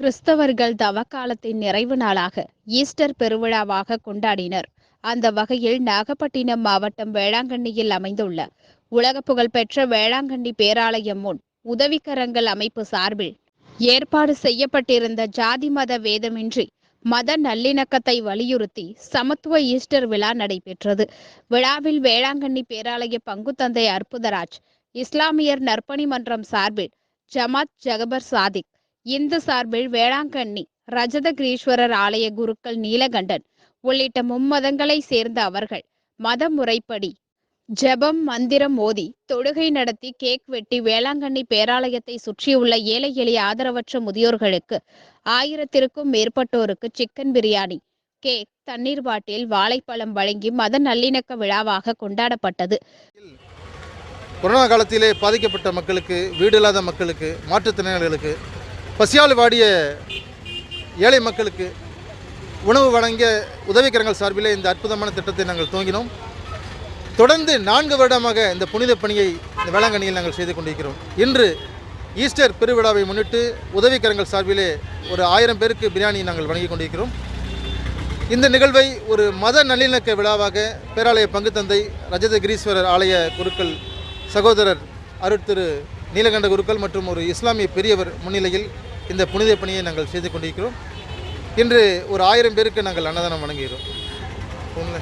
கிறிஸ்தவர்கள் தவக்காலத்தின் நிறைவு நாளாக ஈஸ்டர் பெருவிழாவாக கொண்டாடினர். அந்த வகையில் நாகப்பட்டினம் மாவட்டம் வேளாங்கண்ணியில் அமைந்துள்ள உலக புகழ்பெற்ற வேளாங்கண்ணி பேராலயம் முன் உதவிக்கரங்கள் அமைப்பு சார்பில் ஏற்பாடு செய்யப்பட்டிருந்த ஜாதி மத வேதமின்றி மத நல்லிணக்கத்தை வலியுறுத்தி சமத்துவ ஈஸ்டர் விழா நடைபெற்றது. விழாவில் வேளாங்கண்ணி பேராலய பங்குத்தந்தை அற்புதராஜ் இஸ்லாமியர் நற்பணி மன்றம் சார்பில் ஜமாத் ஜகபர் சாதிக் இந்து சார்பில் வேளாங்கண்ணி ரஜத கிரீஸ்வரர் ஆலய குருக்கள் நீலகண்டன் உள்ளிட்ட மும்மதங்களை சேர்ந்த அவர்கள். மத முறைப்படி ஜெபம் மந்திரம் மோதி தொழுகை நடத்தி கேக் வெட்டி வேளாங்கண்ணி பேராலயத்தை சுற்றியுள்ள ஏழை எளிய ஆதரவற்ற முதியோர்களுக்கு ஆயிரத்திற்கும் மேற்பட்டோருக்கு சிக்கன் பிரியாணி கேக் தண்ணீர் பாட்டில் வாழைப்பழம் வழங்கி மத நல்லிணக்க விழாவாக கொண்டாடப்பட்டது. கொரோனா காலத்திலே பாதிக்கப்பட்ட மக்களுக்கு வீடு இல்லாத மக்களுக்கு மாற்றுத்திறனாளிகளுக்கு பசியால் வாடிய ஏழை மக்களுக்கு உணவு வழங்கிய உதவிக்கரங்கள் சார்பிலே இந்த அற்புதமான திட்டத்தை நாங்கள் துவங்கினோம். தொடர்ந்து நான்கு வருடமாக இந்த புனித பணியை இந்த வேளாங்கண்ணியில் நாங்கள் செய்து கொண்டிருக்கிறோம். இன்று ஈஸ்டர் பெருவிழாவை முன்னிட்டு உதவிக்கரங்கள் சார்பிலே ஒரு ஆயிரம் பேருக்கு பிரியாணி நாங்கள் வழங்கி கொண்டிருக்கிறோம். இந்த நிகழ்வை ஒரு மத நல்லிணக்க விழாவாக பேராலய பங்கு தந்தை ரஜத கிரீஸ்வரர் ஆலய குருக்கள் சகோதரர் அருட்திரு நீலகண்ட குருக்கள் மற்றும் ஒரு இஸ்லாமிய பெரியவர் முன்னிலையில் இந்த புனித பணியை நாங்கள் செய்து கொண்டிருக்கிறோம். இன்று ஒரு ஆயிரம் பேருக்கு நாங்கள் அன்னதானம் வழங்குகிறோம். உண்மை